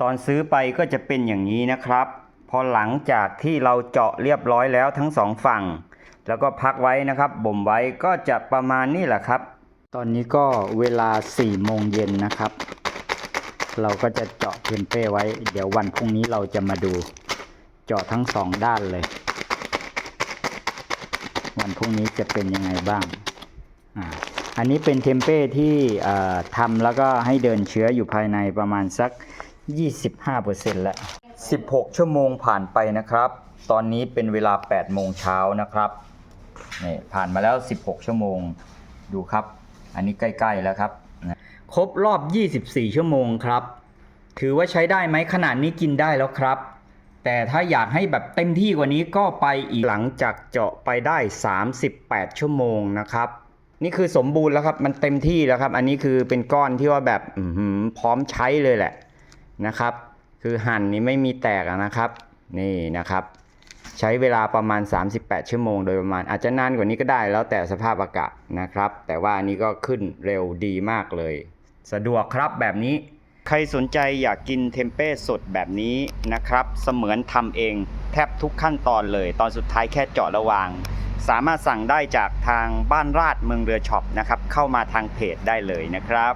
ตอนซื้อไปก็จะเป็นอย่างนี้นะครับ พอหลังจากที่เราเจาะเรียบร้อยแล้วทั้งสองฝั่ง แล้วก็พักไว้นะครับบ่มไว้ก็จะประมาณนี้แหละครับ ตอนนี้ก็เวลา4โมงเย็นนะครับ เราก็จะเจาะเทมเป้ไว้ เดี๋ยววันพรุ่งนี้เราจะมาดู เจาะทั้งสองด้านเลย วันพรุ่งนี้จะเป็นยังไงบ้างอ่าอันนี้เป็นเทมเป้ที่ทำแล้วก็ให้เดินเชื้ออยู่ภายในประมาณสัก 25%แล้ว 16 ชั่วโมงผ่านไปนะครับ ตอนนี้เป็นเวลา 8 โมงเช้านะครับนี่ผ่านมาแล้ว 16 ชั่วโมงดูครับ อันนี้ใกล้ ๆ แล้วครับครบรอบ 24 ชั่วโมงครับ ถือว่าใช้ได้ไหมขนาดนี้กินได้แล้วครับ แต่ถ้าอยากให้แบบเต็มที่กว่านี้ก็ไปอีกหลังจากเจาะไปได้ 38 ชั่วโมงนะครับ นี่คือสมบูรณ์แล้วครับ มันเต็มที่แล้วครับ อันนี้คือเป็นก้อนที่ว่าแบบพร้อมใช้เลยแหละ นะครับ คือหั่นนี้ไม่มีแตกนะครับ นี่นะครับ ใช้เวลาประมาณ 38 ชั่วโมงโดยประมาณอาจจะนานกว่านี้ก็ได้แล้วแต่สภาพอากาศนะครับ แต่ว่าอันนี้ก็ขึ้นเร็วดีมากเลย สะดวกครับแบบนี้ ใครสนใจอยากกินเทมเป้สดแบบนี้นะครับ เสมือนทำเองแทบทุกขั้นตอนเลย ตอนสุดท้ายแค่เจาะระวางสามารถสั่งได้จากทางบ้านราดเมืองเรือช็อปนะครับ เข้ามาทางเพจได้เลยนะครับ